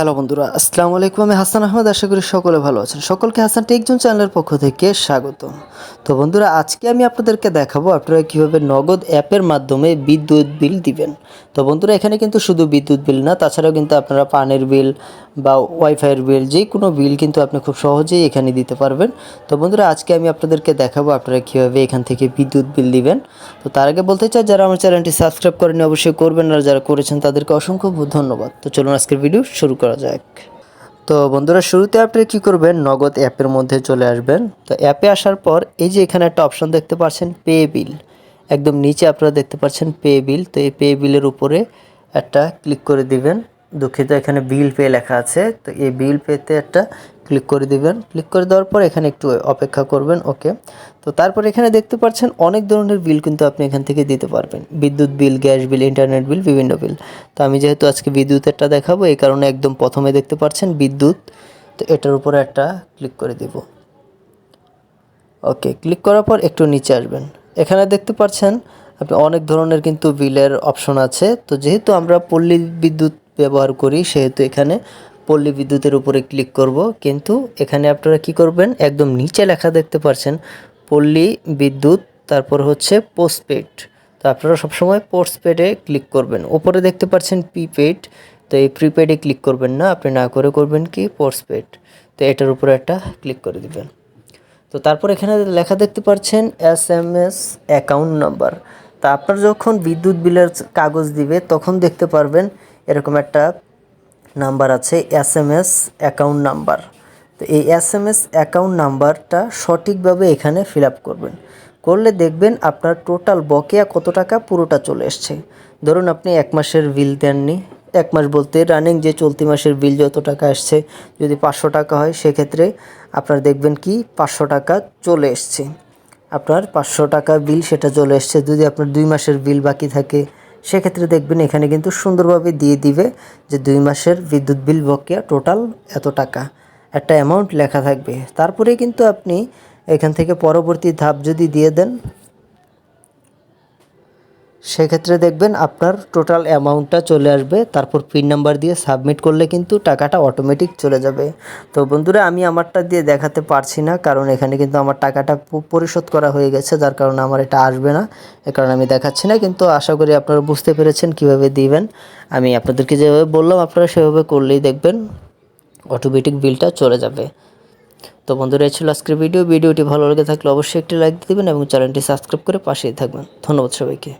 Hello বন্ধুরা, আসসালামু আলাইকুম। আমি হাসান আহমেদ, আশা করি সকলে ভালো আছেন। সকলকে হাসান টেকজন চ্যানেলের পক্ষ থেকে স্বাগত তো বন্ধুরা, আজকে আমি আপনাদেরকে দেখাবো আপনারা কীভাবে নগদ অ্যাপের মাধ্যমে বিদ্যুৎ বিল দিবেন। তো বন্ধুরা, এখানে কিন্তু শুধু বিদ্যুৎ বিল না, তাছাড়াও কিন্তু আপনারা পানির বিল বা ওয়াইফাইয়ের বিল, যে কোনো বিল কিন্তু আপনি খুব সহজেই এখানে দিতে পারবেন। তো বন্ধুরা, আজকে আমি আপনাদেরকে দেখাবো আপনারা কীভাবে এখান থেকে বিদ্যুৎ বিল দিবেন। তো তার আগে বলতে চাই, যারা আমার চ্যানেলটি সাবস্ক্রাইব করেনি অবশ্যই করবেন, আর যারা করেছেন, তাদেরকে অসংখ্য ধন্যবাদ। তো চলুন আজকের ভিডিও শুরু করা যাক। তো বন্ধুরা, শুরুতে আপনি কি করবেন? নগদ অ্যাপের মধ্যে চলে আসবেন। তো অ্যাপে আসার পর এই যে এখানে একটা অপশন দেখতে পাচ্ছেন, পে বিল। একদম নিচে আপনারা দেখতে পাচ্ছেন পে বিল। তো এই পে বিলের উপরে একটা ক্লিক করে দিবেন। দুঃখিত, এখানে বিল পে লেখা আছে। তো এই বিল পেতে একটা ক্লিক করে দিবেন। ক্লিক করে দেওয়ার পর এখানে একটু অপেক্ষা করবেন ওকে তো তারপর এখানে দেখতে পাচ্ছেন অনেক ধরনের বিল কিন্তু আপনি এখান থেকে দিতে পারবেন। বিদ্যুৎ বিল গ্যাস বিল ইন্টারনেট বিল বিভিন্ন বিল তো আমি যেহেতু আজকে বিদ্যুতেরটা দেখাবো, এই কারণে একদম প্রথমে দেখতে পাচ্ছেন বিদ্যুৎ। তো এটার উপরে একটা ক্লিক করে দিব। ওকে ক্লিক করার পর একটু নিচে আসবেন। এখানে দেখতে পাচ্ছেন আপনি অনেক ধরনের কিন্তু বিলের অপশন আছে। তো যেহেতু আমরা পল্লী বিদ্যুৎ ব্যবহার করি, সেহেতু এখানে পল্লী বিদ্যুতের উপরে ক্লিক করব। কিন্তু এখানে আপনারা কি করবেন? একদম নিচে লেখা দেখতে পাচ্ছেন পল্লী বিদ্যুৎ, তারপর হচ্ছে পোস্টপেড তো আপনারা সবসময় পোস্টপেডে ক্লিক করবেন। ওপরে দেখতে পাচ্ছেন প্রিপেড তো এই প্রিপেডে ক্লিক করবেন না। আপনি না করে করবেন কি? পোস্টপেড তো এটার উপরে একটা ক্লিক করে দিবেন। তো তারপর এখানে লেখা দেখতে পাচ্ছেন S M S account number তা আপনার যখন বিদ্যুৎ বিলের কাগজ দিবে, তখন দেখতে পারবেন এরকম একটা নাম্বার আছে, S M S account number. তো এই এস এম এস অ্যাকাউন্ট নাম্বারটা সঠিকভাবে এখানে ফিল আপ করবেন। করলে দেখবেন আপনার টোটাল বকেয়া কত টাকা পুরোটা চলে এসছে। ধরুন আপনি এক মাসের বিল দেননি, এক মাস বলতে রানিং যে চলতি মাসের বিল যত টাকা আসছে যদি পাঁচশো টাকা হয়, সেক্ষেত্রে আপনার দেখবেন কি পাঁচশো টাকা চলে এসছে। আপনার পাঁচশো টাকা বিল সেটা চলে এসছে। যদি আপনার দুই মাসের বিল বাকি থাকে সেক্ষেত্রে দেখবেন এখানে কিন্তু সুন্দরভাবে দিয়ে দিবে যে দুই মাসের বিদ্যুৎ বিল বকেয়া টোটাল এত টাকা। একটা অ্যামাউন্ট লেখা থাকবে। তারপরে কিন্তু আপনি এখান থেকে পরবর্তী ধাপ যদি দিয়ে দেন সেক্ষেত্রে দেখবেন আপনার টোটাল অ্যামাউন্টটা চলে আসবে, তারপর পিন নাম্বার দিয়ে সাবমিট করলে কিন্তু টাকাটা অটোমেটিক চলে যাবে। তো বন্ধুরা, আমি আমারটা দিয়ে দেখাতে পারছি না, কারণ এখানে কিন্তু আমার টাকাটা পরিশোধ করা হয়ে গেছে, যার কারণে আমার এটা আসবে না। এ কারণে আমি দেখাচ্ছি না, কিন্তু আশা করি আপনারা বুঝতে পেরেছেন কীভাবে দিবেন। আমি আপনাদেরকে যেভাবে বললাম, আপনারা সেভাবে করলেই দেখবেন অটোমেটিক বিলটা চলে যাবে। তো বন্ধুরা, এই ছিল আজকের ভিডিও ভিডিওটি ভালো লেগে থাকলে অবশ্যই একটি লাইক দিবেন এবং চ্যানেলটি সাবস্ক্রাইব করে পাশেই থাকবেন। ধন্যবাদ সবাইকে।